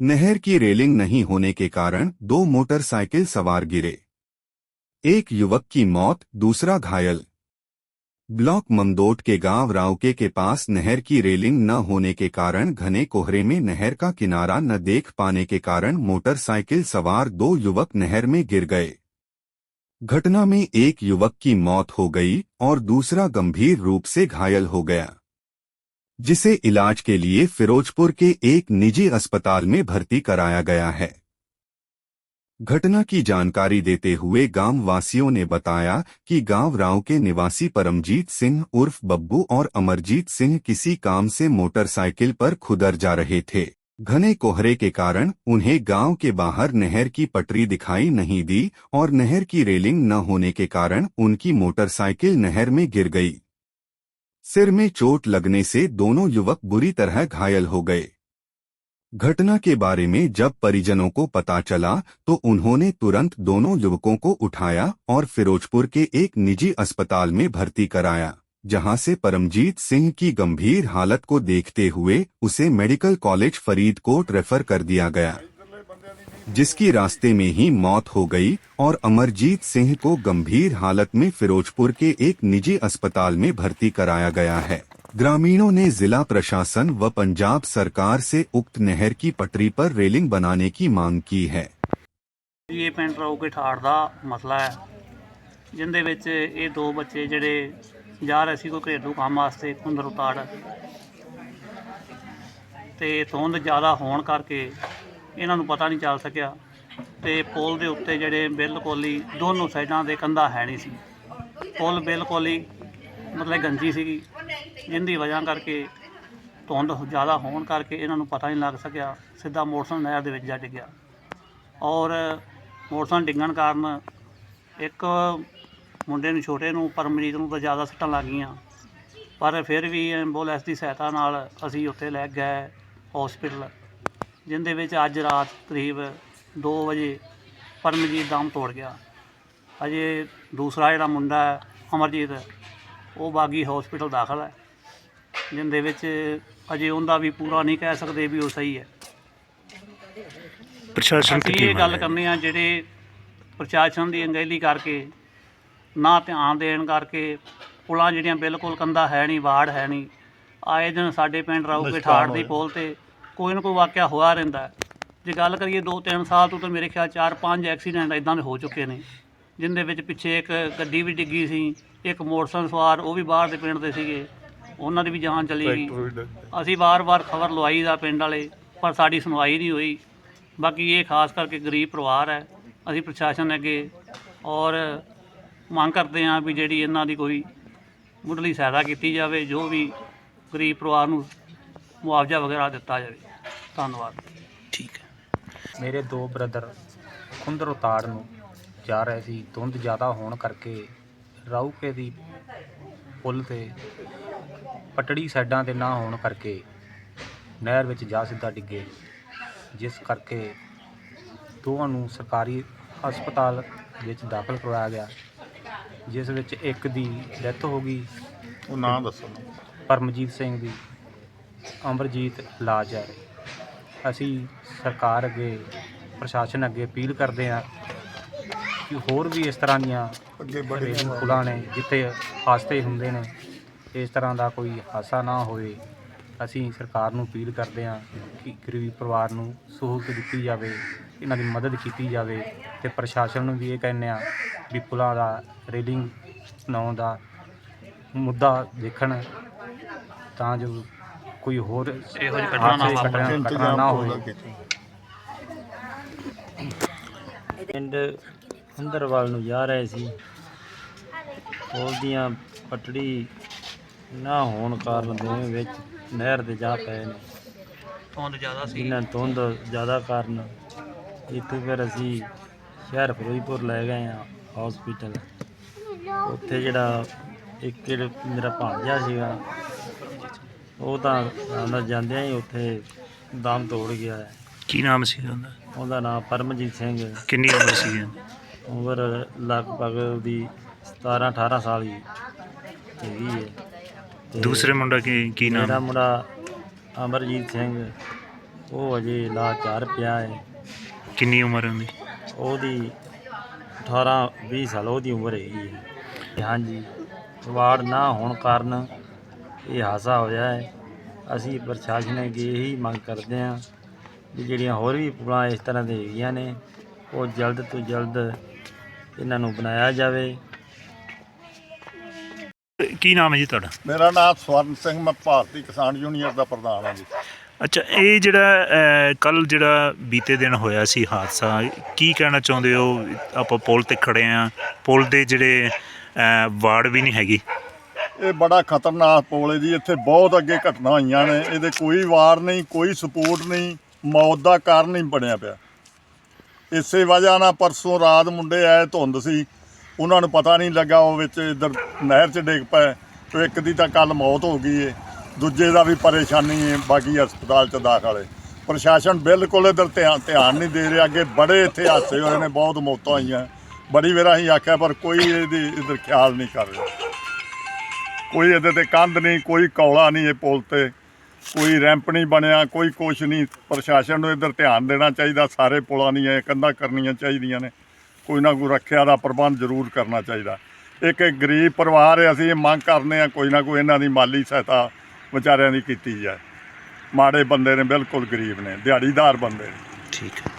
नहर की रेलिंग नहीं होने के कारण दो मोटरसाइकिल सवार गिरे। एक युवक की मौत, दूसरा घायल। ब्लॉक ममदोट के गाँव रावके के पास नहर की रेलिंग न होने के कारण घने कोहरे में नहर का किनारा न देख पाने के कारण मोटरसाइकिल सवार दो युवक नहर में गिर गए। घटना में एक युवक की मौत हो गई और दूसरा गंभीर रूप से घायल हो गया। जिसे इलाज के लिए फिरोजपुर के एक निजी अस्पताल में भर्ती कराया गया है। घटना की जानकारी देते हुए गाँव वासियों ने बताया कि गाँव राव के निवासी परमजीत सिंह उर्फ़ बब्बू और अमरजीत सिंह किसी काम से मोटरसाइकिल पर खुदर जा रहे थे। घने कोहरे के कारण उन्हें गाँव के बाहर नहर की पटरी दिखाई नहीं दी और नहर की रेलिंग न होने के कारण उनकी मोटरसाइकिल नहर में गिर गई। सिर में चोट लगने से दोनों युवक बुरी तरह घायल हो गए। घटना के बारे में जब परिजनों को पता चला तो उन्होंने तुरंत दोनों युवकों को उठाया और फिरोजपुर के एक निजी अस्पताल में भर्ती कराया, जहाँ से परमजीत सिंह की गंभीर हालत को देखते हुए उसे मेडिकल कॉलेज फरीदकोट रेफर कर दिया गया। जिसकी रास्ते में ही मौत हो गई और अमरजीत सिंह को गंभीर हालत में फिरोजपुर के एक निजी अस्पताल में भर्ती कराया गया है ग्रामीणों ने जिला प्रशासन व पंजाब सरकार से उक्त नहर की पटरी पर रेलिंग बनाने की मांग की है ਜੀ ਇਹ ਪਿੰਡ ਰੋਕੇ ਠਾੜ ਦਾ ਮਸਲਾ ਹੈ ਜਿੰਦੇ ਵਿੱਚ ਇਹ ਦੋ ਬੱਚੇ ਜਿਹੜੇ ਜਾ ਰਹੇ ਸੀ ਕੋਈ ਘਰੇਲੂ ਕੰਮ ਵਾਸਤੇ ਕੁੰਦਰ ਉਤਾੜ ਤੇ ਧੁੰਦ ਜ਼ਿਆਦਾ ਹੋਣ ਕਰਕੇ ਇਹਨਾਂ ਨੂੰ ਪਤਾ ਨਹੀਂ ਚੱਲ ਸਕਿਆ ਤੇ ਪੁਲ ਦੇ ਉੱਤੇ ਜਿਹੜੇ ਬਿਲਕੁਲ ਹੀ ਦੋਨੋਂ ਸਾਈਡਾਂ ਦੇ ਕੰਧਾ ਹੈ ਨਹੀਂ ਸੀ। ਪੁਲ ਬਿਲਕੁਲ ਹੀ ਮਤਲਬ ਗੰਜੀ ਸੀਗੀ। ਜਿੰਦੀ ਵਜ੍ਹਾ ਕਰਕੇ ਧੁੰਦ ਜ਼ਿਆਦਾ ਹੋਣ ਕਰਕੇ ਇਹਨਾਂ ਨੂੰ ਪਤਾ ਨਹੀਂ ਲੱਗ ਸਕਿਆ। ਸਿੱਧਾ ਮੋਟਰਸਾਈਕਲ ਨਹਿਰ ਦੇ ਵਿੱਚ ਜਾ ਡਿੱਗਿਆ। ਔਰ ਮੋਟਰਸਾਈਕਲ ਡਿੱਗਣ ਕਾਰਨ ਇੱਕ ਮੁੰਡੇ ਨੂੰ, ਛੋਟੇ ਨੂੰ, ਪਰਮਜੀਤ ਨੂੰ ਤਾਂ ਜ਼ਿਆਦਾ ਸੱਟਾਂ ਲੱਗ ਗਈਆਂ। ਪਰ ਫਿਰ ਵੀ ਐਂਬੂਲੈਂਸ ਦੀ ਸਹਾਇਤਾ ਨਾਲ ਅਸੀਂ ਉੱਥੇ ਲੈ ਗਏ ਹਸਪੀਟਲ ਜਿੰਦੇ ਵਿੱਚ ਅੱਜ ਰਾਤ ਕਰੀਬ 2 ਵਜੇ ਪਰਮਜੀਤ ਦਮ ਤੋੜ ਗਿਆ। ਅਜੇ ਦੂਸਰਾ ਜਿਹੜਾ ਮੁੰਡਾ ਹੈ ਅਮਰਜੀਤ ਉਹ ਬਾਗੀ ਹਸਪੀਟਲ ਦਾਖਲ ਹੈ। ਜਿੰਦੇ ਵਿੱਚ ਅਜੇ ਉਹਦਾ ਵੀ ਪੂਰਾ ਨਹੀਂ ਕਹਿ ਸਕਦੇ ਵੀ ਉਹ ਸਹੀ ਹੈ। ਪ੍ਰਸ਼ਾਸਨ ਕੀ ਇਹ ਗੱਲ? ਕਰਨੀ ਆ ਜਿਹੜੇ ਪ੍ਰਸ਼ਾਸਨ ਦੀ ਅੰਗੈਲੀ ਕਰਕੇ ਨਾ ਧਿਆਨ ਦੇਣ ਕਰਕੇ ਪੁਲਾਂ ਜਿਹੜੀਆਂ ਬਿਲਕੁਲ ਕੰਦਾ ਹੈ ਨਹੀਂ ਵਾੜ ਹੈ ਨਹੀਂ ਆਏ ਦਿਨ ਸਾਡੇ ਪਿੰਡ ਰਾਉਕੇ ਠਾੜ ਦੀ ਪੁਲ ਤੇ ਕੋਈ ਨਾ ਕੋਈ ਵਾਕਿਆ ਹੋਇਆ ਰਹਿੰਦਾ ਹੈ। ਜੇ ਗੱਲ ਕਰੀਏ 2-3 ਸਾਲ ਤੋਂ ਤਾਂ ਮੇਰੇ ਖਿਆਲ 4-5 ਐਕਸੀਡੈਂਟ ਇਦਾਂ ਦੇ ਹੋ ਚੁੱਕੇ ਨੇ ਜਿੰਦੇ ਵਿੱਚ ਪਿੱਛੇ ਇੱਕ ਗੱਡੀ ਵੀ ਡਿੱਗੀ ਸੀ ਇੱਕ ਮੋਟਰਸਾਈਕਲ ਸਵਾਰ ਉਹ ਵੀ ਬਾਹਰ ਦੇ ਪਿੰਡ ਦੇ ਸੀਗੇ ਉਹਨਾਂ ਦੀ ਵੀ ਜਾਨ ਚਲੀ ਗਈ। ਅਸੀਂ ਵਾਰ-ਵਾਰ ਖਬਰ ਲਵਾਈ ਦਾ ਪਿੰਡ ਵਾਲੇ ਪਰ ਸਾਡੀ ਸੁਣਵਾਈ ਨਹੀਂ ਹੋਈ। ਬਾਕੀ ਇਹ ਖਾਸ ਕਰਕੇ ਗਰੀਬ ਪਰਿਵਾਰ ਹੈ ਅਸੀਂ ਪ੍ਰਸ਼ਾਸਨ ਅੱਗੇ ਔਰ ਮੰਗ ਕਰਦੇ ਹਾਂ ਵੀ ਜਿਹੜੀ ਇਹਨਾਂ ਦੀ ਕੋਈ ਮੁੱਢਲੀ ਸਹਾਇਤਾ ਕੀਤੀ ਜਾਵੇ ਜੋ ਵੀ ਗਰੀਬ ਪਰਿਵਾਰ ਨੂੰ ਮੁਆਵਜ਼ਾ ਵਗੈਰਾ ਦਿੱਤਾ ਜਾਵੇ। ਧੰਨਵਾਦ। ਠੀਕ ਹੈ। ਮੇਰੇ ਦੋ ਬ੍ਰਦਰ ਖੁੰਦਰ ਉਤਾੜ ਨੂੰ ਜਾ ਰਹੇ ਸੀ। ਧੁੰਦ ਜ਼ਿਆਦਾ ਹੋਣ ਕਰਕੇ ਰਾਊਕੇ ਦੀ ਪੁਲ ਤੇ ਪਟੜੀ ਸਾਈਡਾਂ ਤੇ ਨਾ ਹੋਣ ਕਰਕੇ ਨਹਿਰ ਵਿੱਚ ਜਾ ਸਿੱਧਾ ਡਿੱਗੇ। ਜਿਸ ਕਰਕੇ ਦੋਵਾਂ ਨੂੰ ਸਰਕਾਰੀ ਹਸਪਤਾਲ ਵਿੱਚ ਦਾਖਲ ਕਰਵਾਇਆ ਗਿਆ। ਜਿਸ ਵਿੱਚ ਇੱਕ ਦੀ ਡੈਥ ਹੋ ਗਈ। ਉਹ ਨਾਂ ਦੱਸੋ। ਪਰਮਜੀਤ ਸਿੰਘ ਦੀ ਅਮਰਜੀਤ ਇਲਾਜ ਹੈ ਅਸੀਂ ਸਰਕਾਰ ਅੱਗੇ ਪ੍ਰਸ਼ਾਸਨ ਅੱਗੇ ਅਪੀਲ ਕਰਦੇ ਹਾਂ ਕਿ ਹੋਰ ਵੀ ਇਸ ਤਰ੍ਹਾਂ ਦੀਆਂ ਅੱਗੇ ਰੇਲਿੰਗ ਪੁਲਾਂ ਨੇ ਜਿੱਥੇ ਹਾਦਸੇ ਹੁੰਦੇ ਨੇ ਇਸ ਤਰ੍ਹਾਂ ਦਾ ਕੋਈ ਹਾਦਸਾ ਨਾ ਹੋਵੇ। ਅਸੀਂ ਸਰਕਾਰ ਨੂੰ ਅਪੀਲ ਕਰਦੇ ਹਾਂ ਕਿ ਗਰੀਬ ਪਰਿਵਾਰ ਨੂੰ ਸਹੂਲਤ ਦਿੱਤੀ ਜਾਵੇ ਇਹਨਾਂ ਦੀ ਮਦਦ ਕੀਤੀ ਜਾਵੇ ਤੇ ਪ੍ਰਸ਼ਾਸਨ ਨੂੰ ਵੀ ਇਹ ਕਹਿੰਦੇ ਆ ਵੀ ਪੁਲਾਂ ਦਾ ਰੇਲਿੰਗ ਬਣਾਉਣ ਦਾ ਮੁੱਦਾ ਦੇਖਣ ਤਾਂ ਜੋ ਕੋਈ ਹੋਰ ਇਹੋ ਜਿਹੀ ਘਟਨਾ ਨਾ ਵਾਪਰੇ। ਘਟਨਾ- ਘਟਨਾ ਨਾ ਹੋਵੇ। ਪਿੰਡ ਹੁੰਦਰਵਾਲ ਨੂੰ ਜਾ ਰਹੇ ਸੀ। ਪੁਲ ਦੀਆਂ ਪਟੜੀ ਨਾ ਹੋਣ ਕਾਰਨ ਦੋਵੇਂ ਵਿੱਚ ਨਹਿਰ ਦੇ ਜਾ ਪਏ ਨੇ। ਧੁੰਦ ਜ਼ਿਆਦਾ ਸੀ। ਇਹਨਾਂ ਧੁੰਦ ਜ਼ਿਆਦਾ ਕਾਰਨ ਇੱਥੋਂ ਫਿਰ ਅਸੀਂ ਸ਼ਹਿਰ ਫਿਰੋਜ਼ਪੁਰ ਲੈ ਗਏ ਆ ਹਸਪੀਟਲ ਉੱਥੇ ਜਿਹੜਾ ਇੱਕ ਜਿਹੜਾ ਮੇਰਾ ਭਾਂਜਾ ਸੀਗਾ ਉਹ ਤਾਂ ਆਉਂਦਾ ਜਾਂਦਿਆਂ ਹੀ ਉੱਥੇ ਦਮ ਤੋੜ ਗਿਆ। ਹੈ ਕੀ ਨਾਮ ਸੀ ਉਹਦਾ? ਉਹਦਾ ਨਾਮ ਪਰਮਜੀਤ ਸਿੰਘ। ਕਿੰਨੀ ਉਮਰ ਸੀ ਉਮਰ ਲਗਭਗ ਦੀ 17 18 ਸਾਲ ਹੀ ਹੈਗੀ ਹੈ। ਤੇ ਦੂਸਰੇ ਮੁੰਡਾ ਕੀ ਕੀ ਮੇਰਾ ਨਾਮ ਮੁੰਡਾ ਅਮਰਜੀਤ ਸਿੰਘ। ਉਹ ਅਜੇ ਲਾ ਚਾਰ ਪਿਆ ਹੈ। ਕਿੰਨੀ ਉਮਰ ਹੈ ਉਹਦੀ? ਉਹਦੀ 18 20 ਸਾਲ ਉਹਦੀ ਉਮਰ ਹੈਗੀ ਹੈ। ਤੇ ਹਾਂਜੀ ਵਾਰਡ ਨਾ ਹੋਣ ਕਾਰਨ ਇਹ ਹਾਸਾ ਹੋਇਆ ਹੈ। ਅਸੀਂ ਪ੍ਰਸ਼ਾਸਨ ਅੱਗੇ ਇਹੀ ਮੰਗ ਕਰਦੇ ਹਾਂ ਵੀ ਜਿਹੜੀਆਂ ਹੋਰ ਵੀ ਪੁਲਾਂ ਇਸ ਤਰ੍ਹਾਂ ਦੇ ਹੈਗੀਆਂ ਨੇ ਉਹ ਜਲਦ ਤੋਂ ਜਲਦ ਇਹਨਾਂ ਨੂੰ ਬਣਾਇਆ ਜਾਵੇ। ਕੀ ਨਾਮ ਹੈ ਜੀ ਤੁਹਾਡਾ? ਮੇਰਾ ਨਾਮ ਸਵਰਨ ਸਿੰਘ ਮੈਂ ਭਾਰਤੀ ਕਿਸਾਨ ਯੂਨੀਅਨ ਦਾ ਪ੍ਰਧਾਨ ਹਾਂ ਜੀ। ਅੱਛਾ ਇਹ ਜਿਹੜਾ ਕੱਲ ਜਿਹੜਾ ਬੀਤੇ ਦਿਨ ਹੋਇਆ ਸੀ ਹਾਦਸਾ ਕੀ ਕਹਿਣਾ ਚਾਹੁੰਦੇ ਹੋ? ਆਪਾਂ ਪੁਲ ਤੇ ਖੜੇ ਆ ਪੁਲ ਦੇ ਜਿਹੜੇ ਵਾਰਡ ਵੀ ਨਹੀਂ ਹੈਗੀ। ਇਹ ਬੜਾ ਖਤਰਨਾਕ ਪੁਲ ਹੈ ਜੀ, ਇੱਥੇ ਬਹੁਤ ਅੱਗੇ ਘਟਨਾ ਹੋਈਆਂ ਨੇ। ਇਹਦੇ ਕੋਈ ਵਾਰ ਨਹੀਂ, ਕੋਈ ਸਪੋਰਟ ਨਹੀਂ, ਮੌਤ ਦਾ ਕਾਰਨ ਹੀ ਬਣਿਆ ਪਿਆ। ਇਸੇ ਵਜ੍ਹਾ ਨਾਲ ਪਰਸੋਂ ਰਾਤ ਮੁੰਡੇ ਆਏ ਧੁੰਦ ਸੀ। ਉਹਨਾਂ ਨੂੰ ਪਤਾ ਨਹੀਂ ਲੱਗਾ ਉਹ ਵਿੱਚ ਇਧਰ ਨਹਿਰ 'ਚ ਡਿੱਗ ਪਏ। ਤੇ ਇੱਕ ਦੀ ਤਾਂ ਕੱਲ ਮੌਤ ਹੋ ਗਈ ਏ। ਦੂਜੇ ਦਾ ਵੀ ਪਰੇਸ਼ਾਨੀ ਹੈ ਬਾਕੀ ਹਸਪਤਾਲ 'ਚ ਦਾਖਲ ਏ। ਪ੍ਰਸ਼ਾਸਨ ਬਿਲਕੁਲ ਇਧਰ ਧਿਆਨ ਧਿਆਨ ਨਹੀਂ ਦੇ ਰਿਹਾ। ਅੱਗੇ ਬੜੇ ਇੱਥੇ ਹਾਦਸੇ ਹੋਏ ਨੇ, ਬਹੁਤ ਮੌਤਾਂ ਹੋਈਆਂ। ਬੜੀ ਵਾਰ ਅਸੀਂ ਆਖਿਆ, ਪਰ ਕੋਈ ਇਹਦੀ ਇਧਰ ਖਿਆਲ ਨਹੀਂ ਕਰ ਰਿਹਾ। ਕੋਈ ਇਹਦੇ ਤੇ ਕੰਧ ਨਹੀਂ, ਕੋਈ ਕੌਲਾ ਨਹੀਂ ਇਹ ਪੁਲ ਤੇ। ਕੋਈ ਰੈਂਪ ਨਹੀਂ ਬਣਿਆ, ਕੋਈ ਕੁਛ ਨਹੀਂ। ਪ੍ਰਸ਼ਾਸਨ ਨੂੰ ਇੱਧਰ ਧਿਆਨ ਦੇਣਾ ਚਾਹੀਦਾ, ਸਾਰੇ ਪੁਲਾਂ ਦੀਆਂ ਕੰਧਾਂ ਕਰਨੀਆਂ ਚਾਹੀਦੀਆਂ ਨੇ। ਕੋਈ ਨਾ ਕੋਈ ਰੱਖਿਆ ਦਾ ਪ੍ਰਬੰਧ ਜ਼ਰੂਰ ਕਰਨਾ ਚਾਹੀਦਾ। ਇੱਕ ਗਰੀਬ ਪਰਿਵਾਰ ਹੈ, ਅਸੀਂ ਇਹ ਮੰਗ ਕਰਨੇ ਆ ਕੋਈ ਨਾ ਕੋਈ ਇਹਨਾਂ ਦੀ ਮਾਲੀ ਸਹਾਇਤਾ ਵਿਚਾਰਿਆਂ ਦੀ ਕੀਤੀ ਜਾਏ। ਮਾੜੇ ਬੰਦੇ ਨੇ ਬਿਲਕੁਲ ਗਰੀਬ ਨੇ, ਦਿਹਾੜੀਦਾਰ ਬੰਦੇ ਨੇ। ਠੀਕ। ਹੈ